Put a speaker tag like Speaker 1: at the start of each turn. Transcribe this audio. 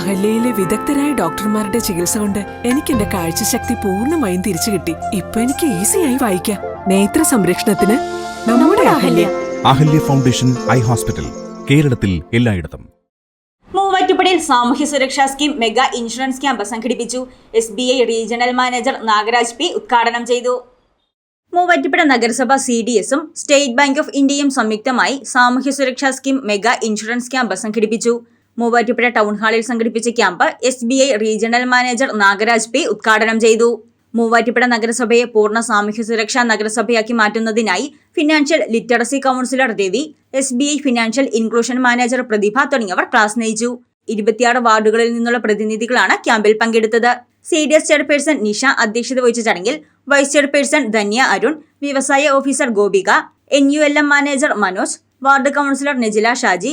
Speaker 1: അഹല്യയിലെ വിദഗ്ധരായ ഡോക്ടർമാരുടെ ചികിത്സ കൊണ്ട് എനിക്ക് എന്റെ കാഴ്ചശക്തി പൂർണമായും തിരിച്ചു കിട്ടി. ഇപ്പൊ എനിക്ക് ഈസിയായി വായിക്കാം. നേത്ര സംരക്ഷണത്തിന് നമ്മുടെ Ahalya.
Speaker 2: Ahalya foundation eye hospital കേരളത്തിൽ എല്ലായിടത്തും.
Speaker 3: മൂവാറ്റുപുഴയിൽ സാമൂഹ്യ സുരക്ഷാ സ്കീം മെഗാ ഇൻഷുറൻസ് ക്യാമ്പ് സംഘടിപ്പിച്ചു. S B I regional manager Nagaraj P ഉദ്ഘാടനം ചെയ്തു. മൂവാറ്റുപുഴ നഗരസഭ സി ഡി എസും സ്റ്റേറ്റ് ബാങ്ക് ഓഫ് ഇന്ത്യയും സംയുക്തമായി സാമൂഹ്യ സുരക്ഷാ സ്കീം മെഗാ ഇൻഷുറൻസ് ക്യാമ്പ് സംഘടിപ്പിച്ചു. മൂവാറ്റുപുഴ ടൗൺ ഹാളിൽ സംഘടിപ്പിച്ച camp S B I regional manager Nagaraj P ഉദ്ഘാടനം ചെയ്തു. മൂവാറ്റുപുഴ നഗരസഭയെ പൂർണ സാമൂഹ്യ സുരക്ഷാ നഗരസഭയാക്കി മാറ്റുന്നതിനായി financial literacy councillor Ravi S B I financial inclusion manager Prathibha തുടങ്ങിയവർ ക്ലാസ് നയിച്ചു ഇരുപത്തിയാറ് വാർഡുകളിൽ നിന്നുള്ള പ്രതിനിധികളാണ് ക്യാമ്പിൽ പങ്കെടുത്തത്. C D S chairperson Nisha അധ്യക്ഷത വഹിച്ച ചടങ്ങിൽ വൈസ് ചെയർപേഴ്സൺ ധന്യ അരുൺ വ്യവസായ officer Gopika N U L M manager Manoj ward councillor Nejila Shaji